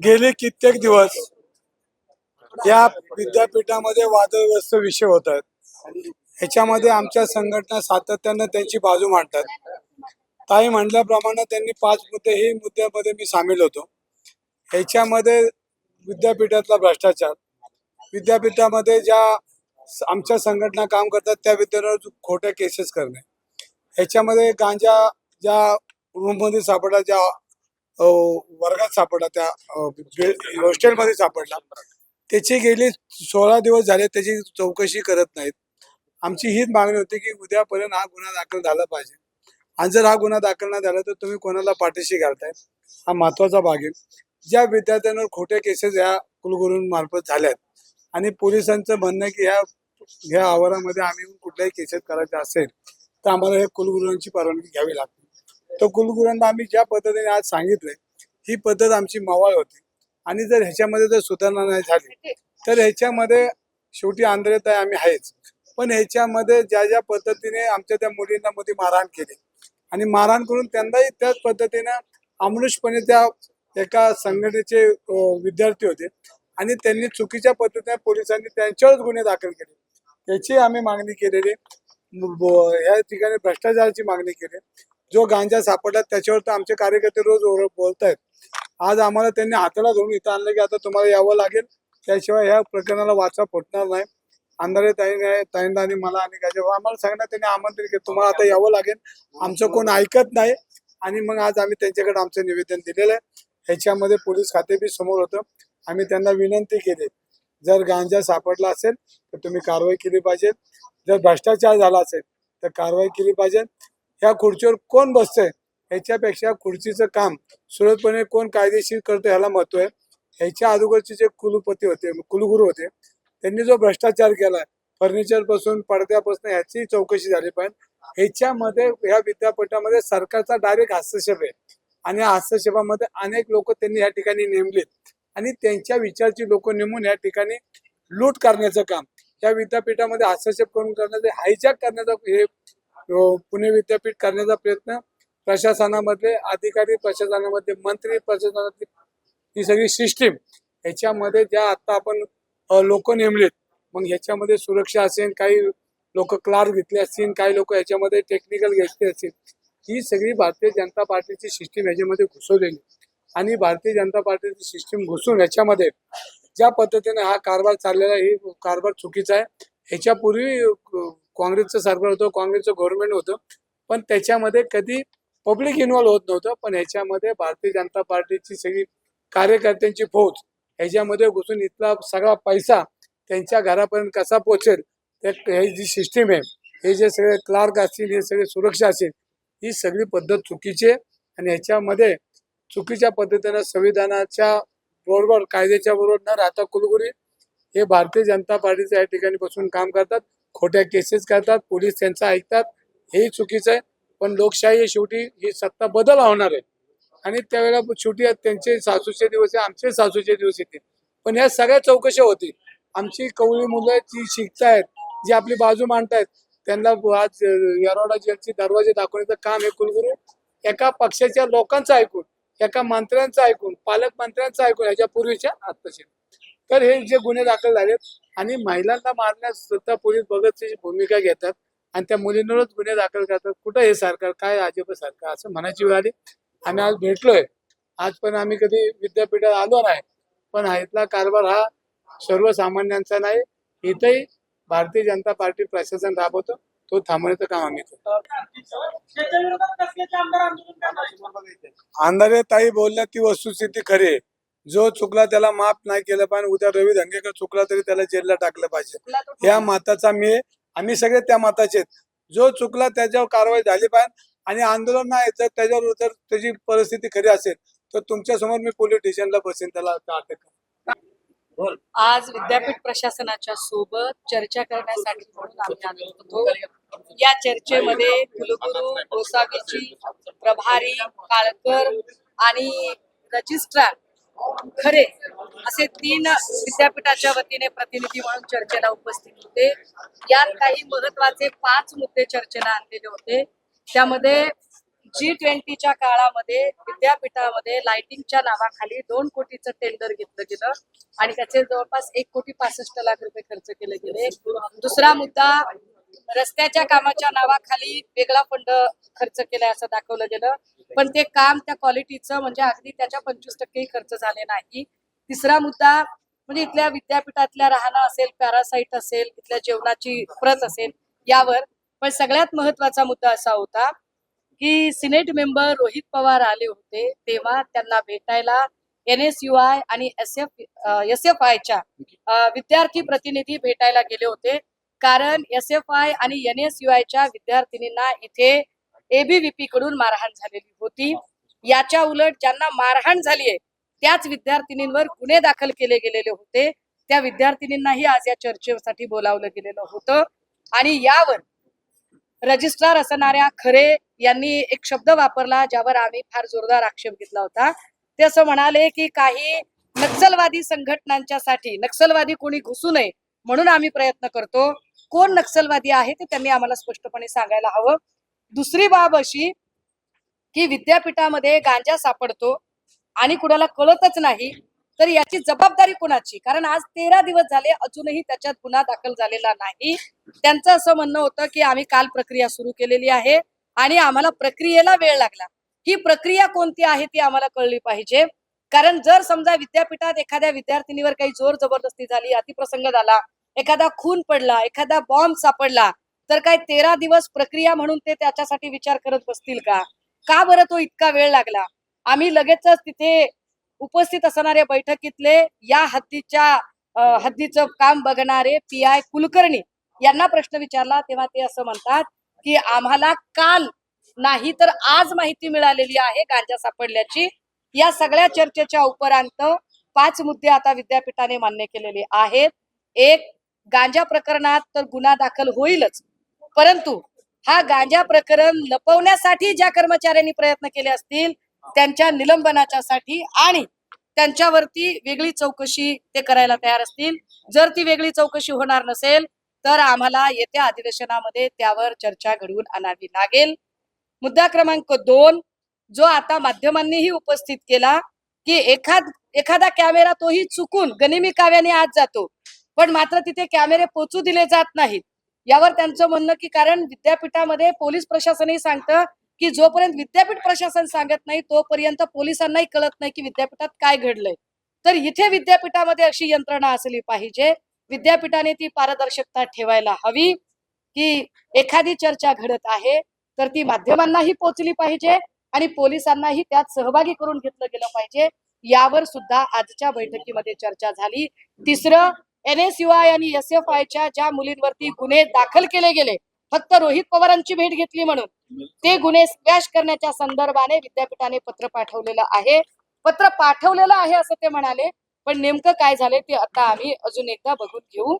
गेले कित्येक दिवस या विद्यापीठामध्ये वादग्रस्त विषय होत आहेत. ह्याच्यामध्ये आमच्या संघटना सातत्यानं त्यांची बाजू मांडतात. ताई म्हटल्याप्रमाणे त्यांनी पाच मुद्दे हे मुद्द्यामध्ये मी सामील होतो. ह्याच्यामध्ये विद्यापीठातला भ्रष्टाचार विद्यापीठामध्ये ज्या आमच्या संघटना काम करतात त्या विद्यार्थ्यांवर खोट्या केसेस करणे. ह्याच्यामध्ये गांजा ज्या रूममध्ये सापडला ज्या वर्गात सापडला त्या हॉस्टेलमध्ये सापडला. त्याची गेली सोळा दिवस झाले त्याची चौकशी करत नाहीत. आमची हीच मागणी होती की उद्यापर्यंत हा गुन्हा दाखल झाला पाहिजे. आणि जर हा गुन्हा दाखल नाही झाला तर तुम्ही कोणाला पाठीशी घालताय? हा महत्त्वाचा भाग आहे. ज्या विद्यार्थ्यांवर खोट्या केसेस या कुलगुरूंमार्फत झाल्यात आणि पोलिसांचं म्हणणं आहे की ह्या ह्या आवारामध्ये आम्ही कुठल्याही केसेस करायचे असेल तर आम्हाला हे कुलगुरूंची परवानगी घ्यावी लागते. तर कुलगुरूंना आम्ही ज्या पद्धतीने आज सांगितलंय ही पद्धत आमची मवाळ होती. आणि जर ह्याच्यामध्ये जर सुधारणा नाही झाली तर ह्याच्यामध्ये शेवटी आंधळेत आहे आम्ही आहेच. पण ह्याच्यामध्ये ज्या ज्या पद्धतीने आमच्या त्या मुलींना मध्ये मारहाण केली आणि मारहाण करून त्यांनाही त्याच पद्धतीनं अमनुषपणे त्या एका संघटनेचे विद्यार्थी होते. आणि त्यांनी चुकीच्या पद्धतीने पोलिसांनी त्यांच्यावरच गुन्हे दाखल केले. त्याची आम्ही मागणी केलेली. या ठिकाणी भ्रष्टाचाराची मागणी केली. जो गांजा सापडला त्याच्यावर तर आमचे कार्यकर्ते रोज बोलत बोलतायत. आज आम्हाला त्यांनी हाताला धरून इथं आणलं की आता तुम्हाला यावं लागेल. त्याशिवाय ह्या प्रकरणाला वाचा फुटणार नाही. अंधारे ताईने ताईंना आणि मला आणि काय आम्हाला सांगण्यात त्यांनी आमंत्रित केलं. तुम्हाला आता यावं लागेल. आमचं कोण ऐकत नाही. आणि मग आज आम्ही त्यांच्याकडे आमचं निवेदन दिलेलं आहे. ह्याच्यामध्ये पोलीस खाते बी समोर होतं. आम्ही त्यांना विनंती केली. जर गांजा सापडला असेल तर तुम्ही कारवाई केली पाहिजे. जर भ्रष्टाचार झाला असेल तर कारवाई केली पाहिजे. ह्या खुर्चीवर कोण बसतंय? ह्याच्यापेक्षा खुर्चीचं काम सुरतपणे कोण कायदेशीर करतो ह्याला महत्त्व आहे. ह्याच्या अगोदरचे जे कुलपती होते कुलगुरू होते त्यांनी जो भ्रष्टाचार केला फर्निचरपासून पडद्यापासून ह्याची चौकशी झाली पाहिजे ह्याच्यामध्ये ह्या विद्यापीठामध्ये सरकारचा डायरेक्ट हस्तक्षेप आहे. आणि हस्तक्षेपामध्ये अनेक लोक त्यांनी या ठिकाणी नेमलेत. आणि त्यांच्या विचारची लोक नेमून या ठिकाणी लूट करण्याचं काम. या विद्यापीठामध्ये हस्तक्षेप करून करण्याचं हायजॅक करण्याचा हे पुणे विद्यापीठ करण्याचा प्रयत्न प्रशासनामध्ये अधिकारी प्रशासनामध्ये मंत्री प्रशासनातली ही सगळी सिस्टीम ह्याच्यामध्ये ज्या आता आपण लोक नेमलेत मग ह्याच्यामध्ये सुरक्षा असेल काही लोक क्लार्क घेतले असतील काही लोक ह्याच्यामध्ये टेक्निकल घेतले असतील ही सगळी भारतीय जनता पार्टीची सिस्टीम ह्याच्यामध्ये घुसवलेली. आणि भारतीय जनता पार्टीची सिस्टीम घुसून ह्याच्यामध्ये ज्या पद्धतीने हा कारभार चाललेला आहे कारभार चुकीचा आहे. ह्याच्यापूर्वी काँग्रेसचं सरकार होतं काँग्रेसचं गव्हर्नमेंट होतं पण त्याच्यामध्ये कधी पब्लिक इन्व्हॉल्व्ह होत नव्हतं पण ह्याच्यामध्ये भारतीय जनता पार्टीची सगळी कार्यकर्त्यांची फौज ह्याच्यामध्ये घुसून इथला सगळा पैसा त्यांच्या घरापर्यंत कसा पोहोचेल त्या जी सिस्टीम आहे हे जे सगळे क्लार्क असतील हे सगळे सुरक्षा असेल ही सगळी पद्धत चुकीची आहे. आणि ह्याच्यामध्ये चुकीच्या पद्धतीनं संविधानाच्या बरोबर कायद्याच्या बरोबर न राहता कुलगुरी हे भारतीय जनता पार्टीच्या या ठिकाणी बसून काम करतात खोट्या केसेस करतात पोलीस त्यांचं ऐकतात हेही चुकीचं आहे. पण लोकशाही शेवटी ही सत्ता बदल होणार आहे. आणि त्यावेळेला शेवटी त्यांचे सासूचे दिवस आहे आमचे सासूचे दिवस येतील. पण ह्या सगळ्या चौकशा होतील. आमची कवळी मुलं जी शिकतायत जी आपली बाजू मांडतायत त्यांना आज येरवडा जेलचे दरवाजे दाखवण्याचं काम हे कुलगुरू एका पक्षाच्या लोकांचं ऐकून एका मंत्र्यांचं ऐकून पालकमंत्र्यांचं ऐकून ह्याच्या पूर्वीच्या आत्ताचे तर हे जे गुन्हे दाखल झालेत आणि महिलांना मारण्यास सुद्धा पोलीस बघतची भूमिका घेतात आणि त्या मुलींवरच गुन्हे दाखल करतात. कुठं हे सरकार काय अजब सरकार असं म्हणायची वेळ आली. आम्ही आज भेटलोय. आज पण आम्ही कधी विद्यापीठात आलो नाही. पण हा इथला कारभार हा सर्वसामान्यांचा नाही. इथंही भारतीय जनता पार्टी प्रशासन राबवतो. तो थांबवण्याचं काम आम्ही करतो? अंधारे ताई बोलल्या ती वस्तुस्थिती खरी आहे. जो चुकला त्याला माफ नाही केलं पाहिजे उद्या रवी धंगेकर चुकला तरी त्याला जेलला टाकलं पाहिजे या मताचा मी. आम्ही सगळे त्या मताचे आहेत. जो चुकला त्याच्यावर कारवाई झाली पाहिजे आणि आंदोलन नाही जर त्याच्यावर जर त्याची परिस्थिती खरी असेल तर तुमच्यासमोर मी पोलीस स्टेशनला बसेन त्याला अटक. आज विद्यापीठ प्रशासनाच्या सोबत चर्चा करण्यासाठी म्हणून आम्ही आलो होतो या चर्चेमध्ये कुलगुरू गोसावीची प्रभारी काळकर आणि रजिस्ट्रार खरे असे तीन विद्यापीठाच्या वतीने प्रतिनिधी म्हणून चर्चेला उपस्थित होते. यात काही महत्त्वाचे पाच मुद्दे चर्चेला आणलेले होते. त्यामध्ये जी ट्वेंटीच्या काळामध्ये विद्यापीठामध्ये लाइटिंगच्या नावाखाली दोन कोटीचं टेंडर घेतलं गेलं आणि त्याचे जवळपास एक कोटी पासष्ट लाख रुपये खर्च केले गेले. दुसरा मुद्दा रस्त्याच्या कामाच्या नावाखाली वेगळा फंड खर्च केलाय असं दाखवलं गेलं. पण ते काम त्या क्वालिटीचं म्हणजे अगदी त्याच्या पंचवीस टक्केही खर्च झाले नाही. तिसरा मुद्दा म्हणजे इथल्या विद्यापीठातल्या राहणं असेल पॅरासाईट असेल इथल्या जेवणाची प्रत असेल यावर. पण सगळ्यात महत्त्वाचा मुद्दा असा होता की सिनेट मेंबर रोहित पवार आले होते तेव्हा त्यांना भेटायला एन एस यू आय आणि एस एफ एस एफ आयच्या विद्यार्थी प्रतिनिधी भेटायला गेले होते. कारण एस एफ आय आणि एन एस यू आयच्या विद्यार्थिनींना इथे एबीव्हीपी कडून मारहाण झालेली होती. याच्या उलट ज्यांना मारहाण झालीये त्याच विद्यार्थिनींवर गुन्हे दाखल केले गेलेले होते. त्या विद्यार्थिनींनाही आज या चर्चेसाठी बोलावलं गेलेलं होतं. आणि यावर रजिस्ट्रार असणाऱ्या खरे यांनी एक शब्द वापरला ज्यावर आम्ही फार जोरदार आक्षेप घेतला होता. ते असं म्हणाले की काही नक्षलवादी संघटनांच्या साठी नक्षलवादी कोणी घुसू नये म्हणून आम्ही प्रयत्न करतो. कोण नक्षलवादी आहे ते त्यांनी आम्हाला स्पष्टपणे सांगायला हवं. दुसरी बाब अशी की विद्यापीठामध्ये गांजा सापडतो आणि कुणाला कळतच नाही तर याची जबाबदारी कोणाची? कारण आज तेरा दिवस झाले अजूनही त्याच्यात गुन्हा दाखल झालेला नाही. त्यांचं असं म्हणणं होतं की आम्ही काल प्रक्रिया सुरू केलेली आहे आणि आम्हाला प्रक्रियेला वेळ लागला. ही प्रक्रिया कोणती आहे ती आम्हाला कळली पाहिजे. कारण जर समजा विद्यापीठात एखाद्या विद्यार्थिनीवर काही जोर जबरदस्ती झाली अतिप्रसंग झाला एखादा खून पडला एखादा बॉम्ब सापडला तर काय तेरा दिवस प्रक्रिया म्हणून ते त्याच्यासाठी विचार करत बसतील का? का बरं तो इतका वेळ लागला? आम्ही लगेचच तिथे उपस्थित असणाऱ्या बैठकीतले या हद्दीच्या हद्दीचं काम बघणारे पी आय कुलकर्णी यांना प्रश्न विचारला तेव्हा ते असं म्हणतात की आम्हाला काल नाही तर आज माहिती मिळालेली आहे गांजा सापडल्याची. या सगळ्या चर्चेच्या उपरांत पाच मुद्दे आता विद्यापीठाने मान्य केलेले आहेत. एक गांजा प्रकरणात तर गुन्हा दाखल होईलच. परंतु हा गांजा प्रकरण लपवण्यासाठी ज्या कर्मचाऱ्यांनी प्रयत्न केले असतील त्यांच्या निलंबनाच्या साठी आणि त्यांच्यावरती वेगळी चौकशी ते करायला तयार असतील. जर ती वेगळी चौकशी होणार नसेल तर आम्हाला येत्या अधिवेशनामध्ये त्यावर चर्चा घडवून आणावी लागेल. मुद्दा क्रमांक दोन जो आता माध्यमांनीही उपस्थित केला की एखाद एखादा कॅमेरा तोही चुकून गनिमी काव्याने आत जातो. पण मात्र तिथे कॅमेरे पोचू दिले जात नाहीत. यावर त्यांचं म्हणणं की कारण विद्यापीठामध्ये पोलीस प्रशासनही सांगतं की जोपर्यंत विद्यापीठ प्रशासन सांगत नाही तोपर्यंत पोलिसांनाही कळत नाही की विद्यापीठात काय घडलंय. तर इथे विद्यापीठामध्ये अशी यंत्रणा असली पाहिजे. विद्यापीठाने ती पारदर्शकता ठेवायला हवी की एखादी चर्चा घडत आहे तर ती माध्यमांनाही पोचली पाहिजे आणि पोलिसांनाही त्यात सहभागी करून घेतलं गेलं पाहिजे. यावर सुद्धा आजच्या बैठकीमध्ये चर्चा झाली. तिसरं एन एस यू आय आणि एस एफ आयच्या ज्या मुलींवरती गुन्हे दाखल केले गेले फक्त रोहित पवारांची भेट घेतली म्हणून ते गुन्हे स्क्वॅश करण्याच्या संदर्भाने विद्यापीठाने पत्र पाठवलेलं आहे. पत्र पाठवलेलं आहे असं ते म्हणाले पण नेमकं काय झाले ते आता आम्ही अजून एकदा बघून घेऊ.